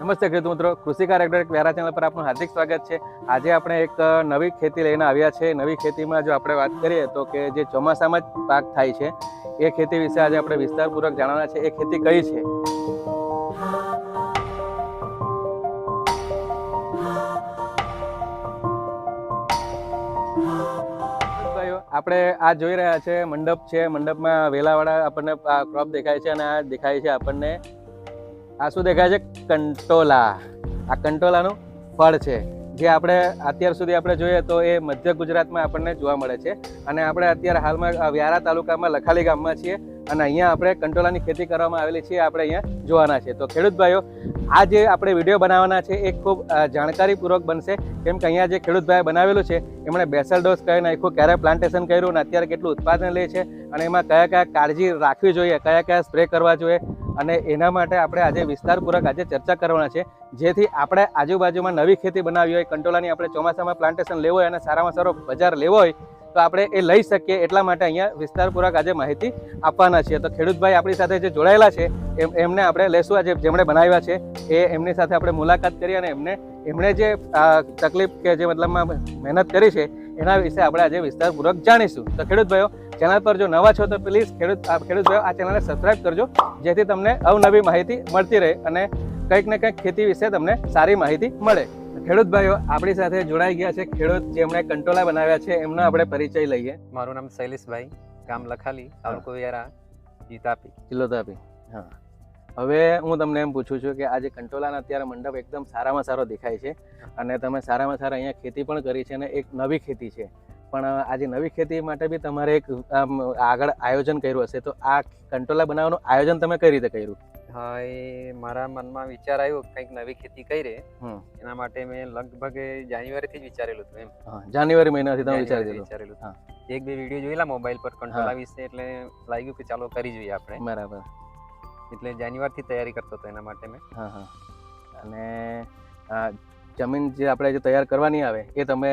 નમસ્તે ખેડૂત મિત્રો. કૃષિ કાર્યક્રમ વ્યારા ચેનલ પર આપનું હાર્દિક સ્વાગત છે. આજે આપણે એક નવી ખેતી લઈને આવ્યા છે. નવી ખેતીમાં જો આપણે વાત કરીએ તો કે જે ચોમાસામાં જ પાક થાય છે, એ ખેતી વિશે આજે આપણે વિસ્તારપૂર્વક જાણવાના છે. એ ખેતી કઈ છે? આપણે આ જોઈ રહ્યા છે. મંડપ છે. મંડપમાં વેલાવાળા આપણને ક્રોપ દેખાય છે અને આ દેખાય છે આપણને. આ શું દેખાય છે? કંટોલા. આ કંટોલાનું ફળ છે. જે આપણે અત્યાર સુધી આપણે જોઈએ તો એ મધ્ય ગુજરાતમાં આપણને જોવા મળે છે. અને આપણે અત્યારે હાલમાં વ્યારા તાલુકામાં લખાલી ગામમાં છીએ. અને અહીંયા આપણે કંટોલાની ખેતી કરવામાં આવેલી છે આપણે અહીંયા જોવાના છે. તો ખેડૂત ભાઈઓ, આ જે આપણે વીડિયો બનાવવાના છે એ ખૂબ જાણકારીપૂર્વક બનશે. કેમ કે અહીંયા જે ખેડૂત ભાઈ બનાવેલું છે, એમણે બેસલ ડોઝ કઈ નાખ્યું, ક્યારે પ્લાન્ટેશન કર્યું અને અત્યારે કેટલું ઉત્પાદન લે છે અને એમાં કયા કયા કાળજી રાખવી જોઈએ, કયા કયા સ્પ્રે કરવા જોઈએ. અને એના માટે આપણે આજે વિસ્તારપૂર્વક આજે ચર્ચા કરવાના છે. જેથી આપણે આજુબાજુમાં નવી ખેતી બનાવી હોય, કંટોલાની આપણે ચોમાસામાં પ્લાન્ટેશન લેવો હોય અને સારામાં સારો બજાર લેવો હોય, તો આપણે એ લઈ શકીએ એટલા માટે અહીંયા વિસ્તારપૂર્વક આજે માહિતી આપવાના છીએ તો ખેડૂતભાઈ આપણી સાથે જે જોડાયેલા છે, એમ, એમને આપણે લેશું આજે જેમણે બનાવ્યા છે. એ એમની સાથે આપણે મુલાકાત કરી અને એમને, એમણે જે તકલીફ કે જે મતલબમાં મહેનત કરી છે એના વિશે આપણે આજે વિસ્તારપૂર્વક જાણીશું. તો ખેડૂત ભાઈઓ ચેનલ પર જો નવા છો તો પ્લીઝ ખેડૂત ખેડૂત ભાઈઓ આ ચેનલને સબસ્ક્રાઈબ કરજો જેથી તમને અવનવી માહિતી મળતી રહે અને કંઈક ને કંઈક ખેતી વિશે તમને સારી માહિતી મળે. ખેડૂત ભાઈઓ આપણી સાથે જોડાઈ ગયા છે ખેડૂત જેમણે કંટોલા બનાવ્યા છે એમનો આપણે પરિચય લઈએ. મારું નામ શૈલેષભાઈ ગામ લખાલી તાલુકો તાપી જિલ્લો તાપી. હા. હવે હું તમને એમ પૂછું છું કે આ જે કંટોલાના અત્યારે મંડપ એકદમ સારામાં સારો દેખાય છે અને તમે સારામાં સારા અહીંયા ખેતી પણ કરી છે અને એક નવી ખેતી છે. પણ આ જે નવી ખેતી માટે બી તમારે એક આગળ આયોજન કર્યું હશે. તો આ કંટોલા બનાવવાનું આયોજન તમે કઈ રીતે કર્યું? હા એ મારા મનમાં વિચાર આવ્યો કંઈક નવી ખેતી કરી. એના માટે મેં લગભગ જાન્યુઆરી થી જ વિચારેલું હતું એમ. જાન્યુઆરી મહિનાથી તમે જાન્યુઆરીથી વિચારી વિચારેલું એક બે વીડિયો જોયેલા મોબાઈલ પર કંટ્રોલા વિશે એટલે લાગ્યું કે ચાલો કરી જોઈએ આપણે. બરાબર. એટલે જાન્યુઆરી થી તૈયારી કરતો હતો એના માટે મેં. હા હા. અને જમીન જે આપણે જે તૈયાર કરવાની આવે એ તમે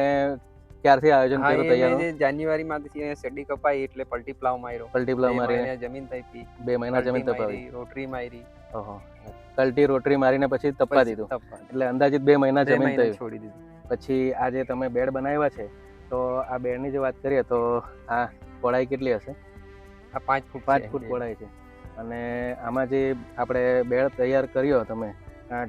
ક્યારથી આયોજન કર્યું તૈયાર? જાન્યુઆરી માંથી શેરડી કપાઈ એટલે પલટી પ્લાવ માર્યો. પલટી પ્લાવ મારી જમીન તપી. બે મહિના જમીન તપાવી. રોટરી મારી. ઓહો. કલ્ટી રોટરી મારીને પછી તપવા દીધું. એટલે અંદાજિત બે મહિના જમીન તપી છોડી દીધું. પછી આ જે તમે બેડ બનાવ્યા છે તો આ બેડની જે વાત કરીએ તો આ પહોળાઈ કેટલી હશે? આ પાંચ ફૂટ પાંચ ફૂટ પહોળાઈ છે. અને આમાં જે આપણે બેડ તૈયાર કર્યો તમે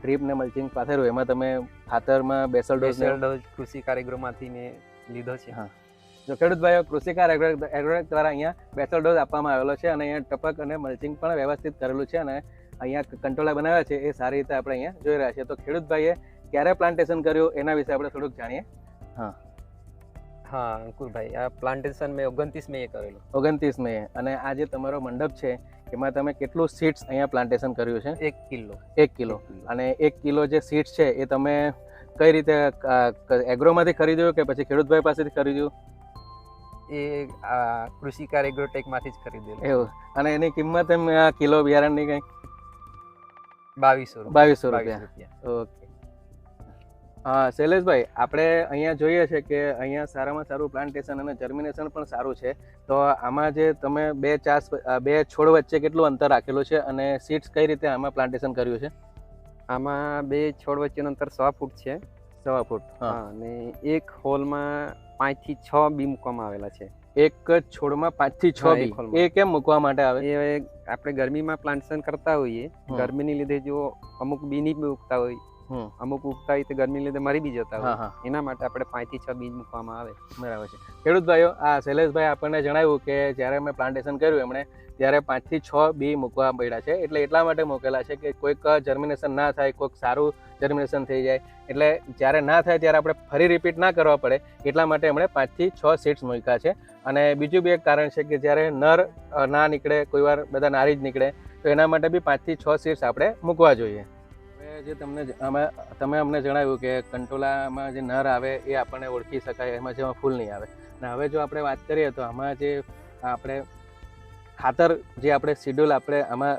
ડ્રીપ ને મલ્ચિંગ પાથેરું એમાં તમે ખાતરમાં બેસલ ડોઝ ડોઝ કૃષિ કાર્યક્રમમાંથી મેં લીધો છે. હા. જો ખેડૂત ભાઈઓ કૃષિકાર એગ્રો- એગ્રોટેક દ્વારા અહીંયા બેસલ ડોઝ આપવામાં આવેલો છે અને અહીંયા ટપક અને મલ્ચિંગ પણ વ્યવસ્થિત કરેલું છે અને અહીંયા કંટોલા બનાવ્યા છે એ સારી રીતે આપણે અહીંયા જોઈ રહ્યા છીએ. તો ખેડૂત ભાઈએ ક્યારે પ્લાન્ટેશન કર્યું એના વિશે આપણે થોડુંક જાણીએ. હા. અંકુરભાઈ આ પ્લાન્ટેશન મેં ઓગણત્રીસ મે કરેલું. ઓગણત્રીસ મે. અને આ જે તમારો મંડપ છે એમાં તમે કેટલું સીડ્સ અહીંયા પ્લાન્ટેશન કર્યું છે? એક કિલો. એક કિલો. અને એક કિલો જે સીડ્સ છે એ તમે કઈ રીતે એગ્રોમાંથી ખરીદ્યું કે પછી ખેડૂતભાઈ પાસેથી ખરીદ્યું? એ આ કૃષિ કાર એગ્રોટેકમાંથી જ ખરીદેલું. એવું. અને એની કિંમત એમ આ કિલો બિયારણની કંઈ બાવીસો બાવીસો રૂપિયા. ઓકે. હા શૈલેષભાઈ આપણે અહીંયા જોઈએ છે કે અહીંયા સારામાં સારું પ્લાન્ટેશન અને જર્મિનેશન પણ સારું છે. તો આમાં જે તમે બે ચાસ બે છોડ વચ્ચે કેટલું અંતર રાખેલું છે અને સીડ્સ કઈ રીતે આમાં પ્લાન્ટેશન કર્યું છે? આમાં બે છોડ વચ્ચેનું અંતર સવા ફૂટ છે. સવા ફૂટ હા. અને એક હોલમાં પાંચથી છ બી મૂકવામાં આવેલા છે. એક જ છોડમાં પાંચથી છ બી? એ કેમ મૂકવા માટે આવે? એ આપણે ગરમીમાં પ્લાન્ટેશન કરતા હોઈએ. ગરમીની લીધે જો અમુક બી નહીં બી ઉગતા હોય. અમુક ઉગતા હોય તો ગરમીને લીધે મરી બી જતા હોય. એના માટે આપણે પાંચથી છ બીજ મૂકવામાં આવે. બરાબર છે. ખેડૂત ભાઈઓ આ શૈલેષભાઈ આપણને જણાવ્યું કે જ્યારે મેં પ્લાન્ટેશન કર્યું એમણે ત્યારે પાંચથી છ બી મૂકવા પડ્યા છે. એટલે એટલા માટે મૂકેલા છે કે કોઈક જર્મિનેશન ના થાય કોઈક સારું જર્મિનેશન થઈ જાય. એટલે જ્યારે ના થાય ત્યારે આપણે ફરી રિપીટ ના કરવા પડે. એટલા માટે એમણે પાંચથી છ સીટ્સ મૂક્યા છે. અને બીજું બી એક કારણ છે કે જ્યારે નર ના નીકળે કોઈ વાર બધા નારી જ નીકળે તો એના માટે બી પાંચથી છ સીટ્સ આપણે મૂકવા જોઈએ. જે તમને આમાં તમે અમને જણાવ્યું કે કંટોલામાં જે નર આવે એ આપણને ઓળખી શકાય એમાં જેમાં ફૂલ નહીં આવે. અને હવે જો આપણે વાત કરીએ તો આમાં જે આપણે ખાતર જે આપણે શિડ્યુલ આપણે આમાં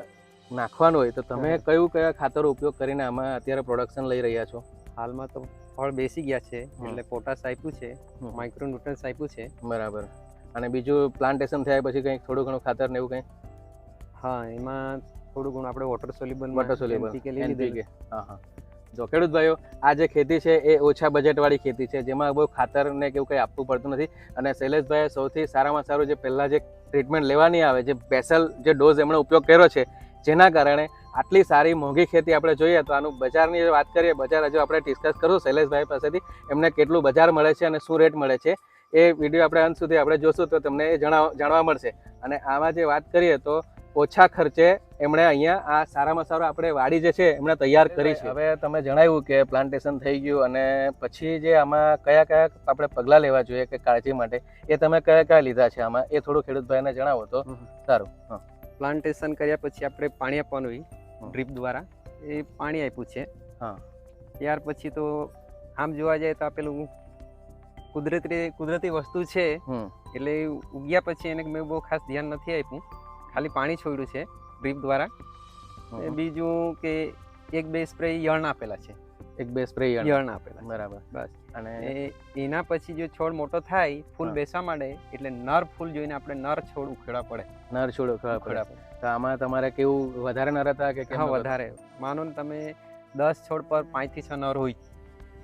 નાખવાનું હોય તો તમે કયું કયા ખાતરો ઉપયોગ કરીને આમાં અત્યારે પ્રોડક્શન લઈ રહ્યા છો? હાલમાં તો ફળ બેસી ગયા છે એટલે પોટાશ આપ્યું છે. માઇક્રોન્યુટ્રન્સ આપ્યું છે. બરાબર. અને બીજું પ્લાન્ટેશન થયા પછી કંઈક થોડું ઘણું ખાતર ને એવું કંઈ? હા એમાં થોડું ઘણું આપણે વોટર સોલ્યુબલ વોટર સોલ્યુબલ લીધેલું. હા હા. જો ખેડૂત ભાઈઓ આ જે ખેતી છે એ ઓછા બજેટવાળી ખેતી છે જેમાં બહુ ખાતર ને કેવું કંઈ આપવું પડતું નથી. અને શૈલેષભાઈએ સૌથી સારામાં સારું જે પહેલાં જે ટ્રીટમેન્ટ લેવાની આવે જે સ્પેશિયલ જે ડોઝ એમણે ઉપયોગ કર્યો છે જેના કારણે આટલી સારી મોંઘી ખેતી આપણે જોઈએ તો આનું બજારની વાત કરીએ બજાર હજુ આપણે ડિસ્કસ કરું શૈલેષભાઈ પાસેથી એમને કેટલું બજાર મળે છે અને શું રેટ મળે છે. એ વીડિયો આપણે અંત સુધી આપણે જોશું તો તમને એ જણાવ જાણવા મળશે. અને આમાં જે વાત કરીએ તો ઓછા ખર્ચે એમણે અહીંયા આ સારામાં સારું આપણે વાડી જે છે એમણે તૈયાર કરી છે. હવે તમે જણાવ્યું કે પ્લાન્ટેશન થઈ ગયું અને પછી જે આમાં કયા કયા આપણે પગલાં લેવા જોઈએ કે કાળજી માટે એ તમે કયા કયા લીધા છે આમાં એ થોડું ખેડૂત ભાઈને જણાવો તો. સારું પ્લાન્ટેશન કર્યા પછી આપણે પાણી આપવાનું હોય ડ્રીપ દ્વારા. એ પાણી આપ્યું છે. હા. ત્યાર પછી તો આમ જોવા જાય તો પેલું કુદરતી કુદરતી વસ્તુ છે. એટલે ઉગ્યા પછી એને મેં બહુ ખાસ ધ્યાન નથી આપ્યું. ખાલી પાણી છોડ્યું છે ડ્રીપ દ્વારા. બીજું કે એક બે સ્પ્રે યણ આપેલા છે. એક બે સ્પ્રે યણ આપેલા બરાબર. બસ. અને એના પછી જો છોડ મોટો થાય ફૂલ. બેસવા માંડે એટલે નર ફૂલ જોઈને આપણે નર છોડ ઉખેડવા પડે. નર છોડ ઉખેડા પડે. તો આમાં તમારે કેવું વધારે નર હતા કે હા વધારે. માનો ને તમે દસ છોડ પર પાંચથી છ નર હોય.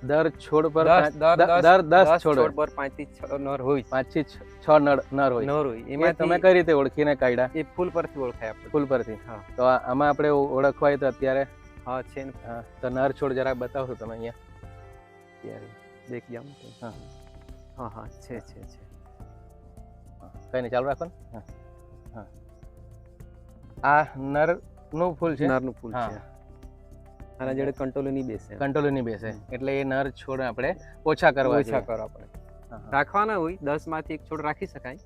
દર છોડ પર દર દસ છોડ પર પાંચથી છ નર હોય. પાંચથી છ નર નર હોય. નર હોય. એમાં તમે કઈ રીતે ઓળખીને કાઢ્યા? એ ફૂલ પરથી ઓળખાય આપણે. ફૂલ પરથી? હા. તો આમાં આપણે ઓળખવા હોય તો અત્યારે? હા છે ને. તો નર છોડ જરા બતાવશો તમે અહીંયા. અત્યારે દેખ જામ હા. હા હા છે છે છે. કઈ નહીં ચાલુ રાખો ને. હા હા. આ નરનું ફૂલ છે? નરનું ફૂલ. છે. આના જોડે કંટ્રોલ નહીં બેસે કંટ્રોલ નહીં બેસે. એટલે એ નર છોડ આપણે ઓછા કરવા ઓછા કરવા પડે. હા, હા. રાખવાના હોય દસમાંથી એક છોડ રાખી શકાય.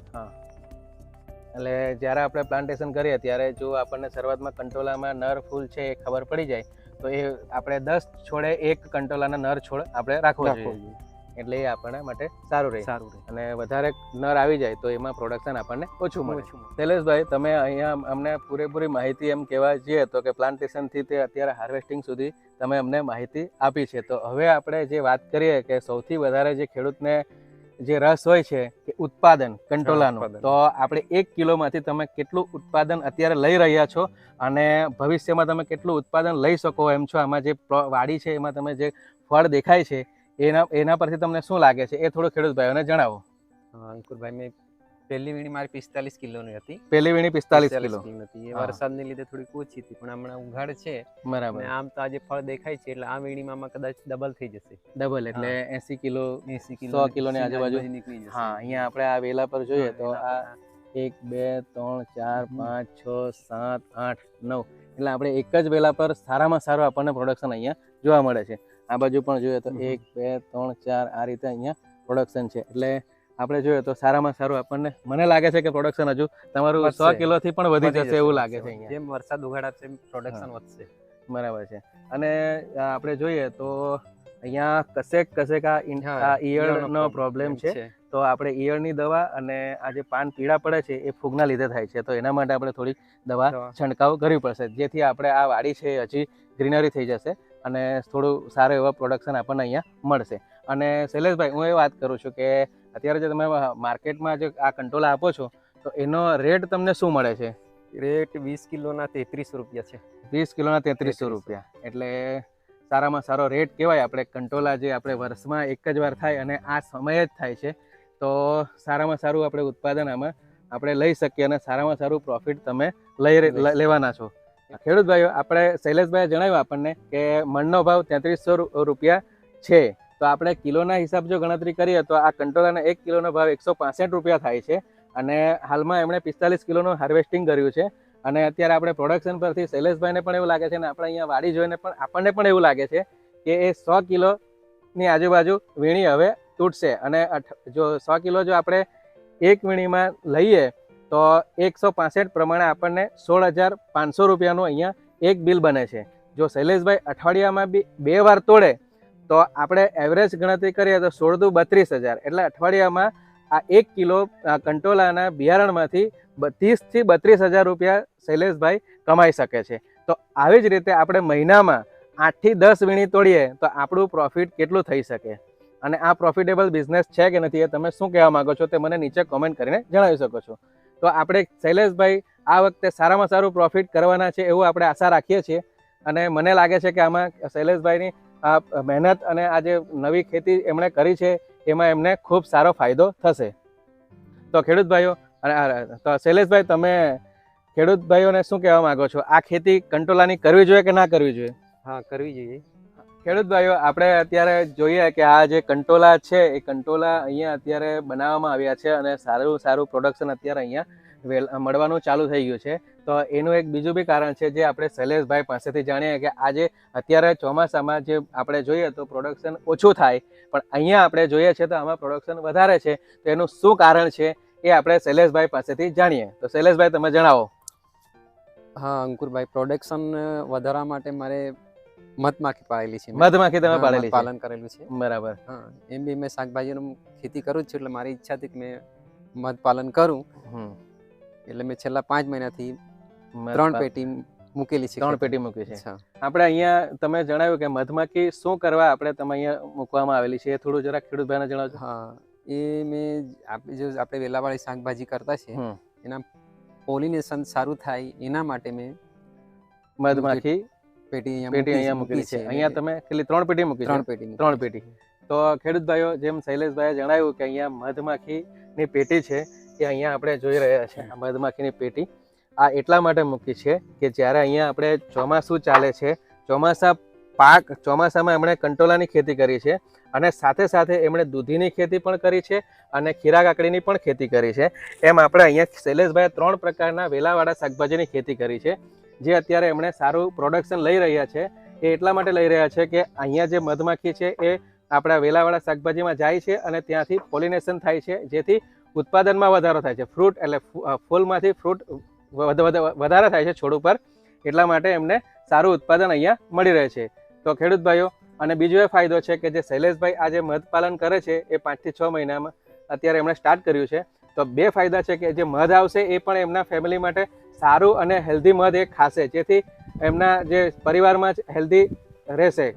એટલે જ્યારે આપણે પ્લાન્ટેશન કરીએ ત્યારે જો આપણને શરૂઆતમાં કંટોલામાં નર ફૂલ છે એ ખબર પડી જાય તો એ આપણે દસ છોડે એક કંટોલાના નર છોડ આપણે રાખવો જોઈએ. એટલે એ આપણા માટે સારું રહે. સારું રહે. અને વધારે નર આવી જાય તો એમાં પ્રોડક્શન આપણને ઓછું મળે. શૈલેષભાઈ તમે અહીંયા અમને પૂરેપૂરી માહિતી એમ કહેવા જઈએ તો કે પ્લાન્ટેશનથી તે અત્યારે હાર્વેસ્ટિંગ સુધી તમે અમને માહિતી આપી છે. તો હવે આપણે જે વાત કરીએ કે સૌથી વધારે જે ખેડૂતને જે રસ હોય છે કે ઉત્પાદન કંટોલાનું. તો આપણે એક કિલોમાંથી તમે કેટલું ઉત્પાદન અત્યારે લઈ રહ્યા છો અને ભવિષ્યમાં તમે કેટલું ઉત્પાદન લઈ શકો એમ છો? આમાં જે વાડી છે એમાં તમે જે ફળ દેખાય છે એના એના પરથી તમને શું લાગે છે? એ થોડું ખેડૂત ભાઈઓને જણાવો અંકુરભાઈ મેં પહેલી વીણી મારી પિસ્તાલીસ કિલોની હતી. પહેલી વીણી પિસ્તાલીસ 45 કિલો. હતી. એ. વરસાદને લીધે થોડીક ઓછી હતી પણ હમણાં ઉઘાડ છે. બરાબર. આમ તો આજે ફળ દેખાય છે એટલે આ વીણીમાં કદાચ ડબલ થઈ જશે. ડબલ એટલે એસી કિલો એસી કિલો સો કિલોની આજુબાજુ. નીકળી જશે. હા અહીંયા આપણે આ વેલા પર જોઈએ તો આ એક બે ત્રણ ચાર પાંચ છ સાત આઠ નવ. એટલે આપણે એક જ વેલા પર સારામાં સારું આપણને પ્રોડક્શન અહીંયા જોવા મળે છે. આ બાજુ પણ જોઈએ તો એક બે ત્રણ ચાર આ રીતે અહીંયા પ્રોડક્શન છે. એટલે આપણે જોઈએ તો સારામાં સારું આપણને મને લાગે છે કે પ્રોડક્શન હજુ તમારું સો કિલો કિલોથી પણ વધી જશે એવું લાગે છે જેમ વરસાદ ઉઘાડાશે પ્રોડક્શન વધશે. બરાબર છે. અને આપણે જોઈએ તો અહીંયા કશેક કશેક આ ઈયળ નો ઈયળનો પ્રોબ્લેમ છે. તો આપણે ઈયળની દવા અને આ જે પાન પીળા પડે છે એ ફૂગના લીધે થાય છે. તો એના માટે આપણે થોડીક દવા દવા. છંટકાવ કરવી પડશે. જેથી આપણે આ વાડી છે હજી ગ્રીનરી થઈ જશે. અને થોડું સારું એવા પ્રોડક્શન આપણને અહીંયા મળશે. અને શૈલેષભાઈ હું એ વાત કરું છું કે અત્યારે જે તમે માર્કેટમાં જે આ કંટ્રોલ આપો છો તો એનો રેટ તમને શું મળે છે? રેટ વીસ કિલોના તેત્રીસો રૂપિયા છે. વીસ કિલોના તેત્રીસો રૂપિયા. એટલે સારામાં સારો રેટ કહેવાય આપણે કંટોલા જે આપણે વર્ષમાં એક જ વાર થાય અને આ સમયે જ થાય છે તો સારામાં સારું આપણે ઉત્પાદન આમાં આપણે લઈ શકીએ અને સારામાં સારું પ્રોફિટ તમે લઈ લેવાના છો. ખેડૂત ભાઈઓ, આપણે શૈલેષભાઈએ જણાવ્યું આપણને કે મણનો ભાવ તેત્રીસો રૂપિયા છે. તો આપણે કિલોના હિસાબ જો ગણતરી કરીએ તો આ કંટોલાના એક કિલોનો ભાવ એકસો રૂપિયા થાય છે અને હાલમાં એમણે પિસ્તાલીસ કિલોનું હાર્વેસ્ટિંગ કર્યું છે. અને અત્યારે આપણે પ્રોડક્શન પરથી શૈલેષભાઈને પણ એવું લાગે છે અને આપણે અહીંયા વાડી જોઈને પણ આપણને પણ એવું લાગે છે કે એ સો કિલોની આજુબાજુ વીણી હવે તૂટશે. અને જો સો કિલો જો આપણે એક વીણીમાં લઈએ તો એકસો પાસઠ પ્રમાણે આપણને સોળ હજાર પાંચસો રૂપિયાનું અહીંયા એક બિલ બને છે. જો શૈલેષભાઈ અઠવાડિયામાં બી બે વાર તોડે, તો આપણે એવરેજ ગણતરી કરીએ તો સોળ દુ બત્રીસ હજાર એટલે અઠવાડિયામાં આ એક કિલો કંટોલાના બિયારણમાંથી ત્રીસથી બત્રીસ હજાર રૂપિયા શૈલેષભાઈ કમાઈ શકે છે. તો આવી જ રીતે આપણે મહિનામાં આઠથી દસ વીણી તોડીએ, તો આપણું પ્રોફિટ કેટલું થઈ શકે? અને આ પ્રોફિટેબલ બિઝનેસ છે કે નથી એ તમે શું કહેવા માંગો છો તે મને નીચે કોમેન્ટ કરીને જણાવી શકો છો. તો આપણે શૈલેષભાઈ આ વખતે સારામાં સારું પ્રોફિટ કરવાના છે એવું આપણે આશા રાખીએ છીએ. અને મને લાગે છે કે આમાં શૈલેષભાઈની આ મહેનત અને આ જે નવી ખેતી એમણે કરી છે, એમાં એમને ખૂબ સારો ફાયદો થશે. તો ખેડૂત ભાઈઓ અને તો શૈલેષભાઈ, તમે ખેડૂત ભાઈઓને શું કહેવા માંગો છો? આ ખેતી કંટોલાની કરવી જોઈએ કે ના કરવી જોઈએ? હા, કરવી જોઈએ. ખેડૂત ભાઈઓ, આપણે અત્યારે જોઈએ કે આ જે કંટોલા છે, એ કંટોલા અહીંયા અત્યારે બનાવવામાં આવ્યા છે અને સારું સારું પ્રોડક્શન અત્યારે અહીંયા મળવાનું ચાલુ થઈ ગયું છે. તો એનું એક બીજું બી કારણ છે જે આપણે શૈલેષભાઈ પાસેથી જાણીએ કે આજે અત્યારે ચોમાસામાં જે આપણે જોઈએ તો પ્રોડક્શન ઓછું થાય, પણ અહીંયા આપણે જોઈએ છે તો આમાં પ્રોડક્શન વધારે છે. તો એનું શું કારણ છે એ આપણે શૈલેષભાઈ પાસેથી જાણીએ. તો શૈલેષભાઈ, તમે જણાવો. હા, અંકુરભાઈ પ્રોડક્શન વધારવા માટે મારે મધમાખી પાળેલી છે મધમાખી તમે પાળેલી પાલન કરેલું છે. બરાબર. હા એમ બી મેં શાકભાજીનું ખેતી કરું છું એટલે મારી ઈચ્છા હતી કે મેં મધ પાલન કરું. એટલે મેં છેલ્લા પાંચ મહિનાથી ત્રણ પેટી મૂકેલી છે ત્રણ પેટી મૂકી છે. આપણે અહીંયા તમે જણાવ્યું કે મધમાખી શું કરવા આપણે તમે અહીંયા મૂકવામાં આવેલી છે એ થોડું જરા ખેડૂત ભાઈને જણાવજો. હા એ મેં આપણે જો આપણે વેલાવાળી શાકભાજી કરતા છે એના પોલિનેશન સારું થાય એના માટે મેં મધમાખી પેટી અહીંયા પેટી મૂકી અહીંયા મૂકેલી છે અહીંયા તમે કેટલી ત્રણ પેટી મૂકી છે. ત્રણ પેટી ત્રણ પેટી. તો ખેડૂત ભાઈઓ જેમ શૈલેષભાઈએ જણાવ્યું કે અહીંયા મધમાખીની પેટી છે એ અહીંયા આપણે જોઈ રહ્યા છે મધમાખીની પેટી આ એટલા માટે મૂકી છે કે જ્યારે અહીંયા આપણે ચોમાસું ચાલે છે ચોમાસા પાક ચોમાસામાં એમણે કંટોલાની ખેતી કરી છે અને સાથે સાથે એમણે દૂધીની ખેતી પણ કરી છે અને ખીરા કાકડીની પણ ખેતી કરી છે. એમ આપણે અહીંયા શૈલેષભાઈએ ત્રણ પ્રકારના વેલાવાળા શાકભાજીની ખેતી કરી છે. જે અત્યારે એમણે સારું પ્રોડક્શન લઈ રહ્યા છે, એ એટલા માટે લઈ રહ્યા છે કે અહીંયા જે મધમાખી છે એ આપણા વેલાવાળા શાકભાજીમાં જાય છે અને ત્યાંથી પોલિનેશન થાય છે, જેથી ઉત્પાદનમાં વધારો થાય છે. ફ્રૂટ એટલે ફૂલમાંથી ફ્રૂટ વધ- વધ- વધારે થાય છે છોડ ઉપર, એટલા માટે એમને સારું ઉત્પાદન અહીંયા મળી રહે છે. તો ખેડૂત ભાઈઓ, અને બીજો એ ફાયદો છે કે જે શૈલેષભાઈ આ જે મધ પાલન કરે છે, એ પાંચથી છ મહિનામાં અત્યારે એમણે સ્ટાર્ટ કર્યું છે. તો બે ફાયદા છે કે જે મધ આવશે એ પણ એમના ફેમિલી માટે સારું અને હેલ્ધી મધ એ ખાશે જેથી એમના જે પરિવારમાં જ હેલ્ધી રહેશે.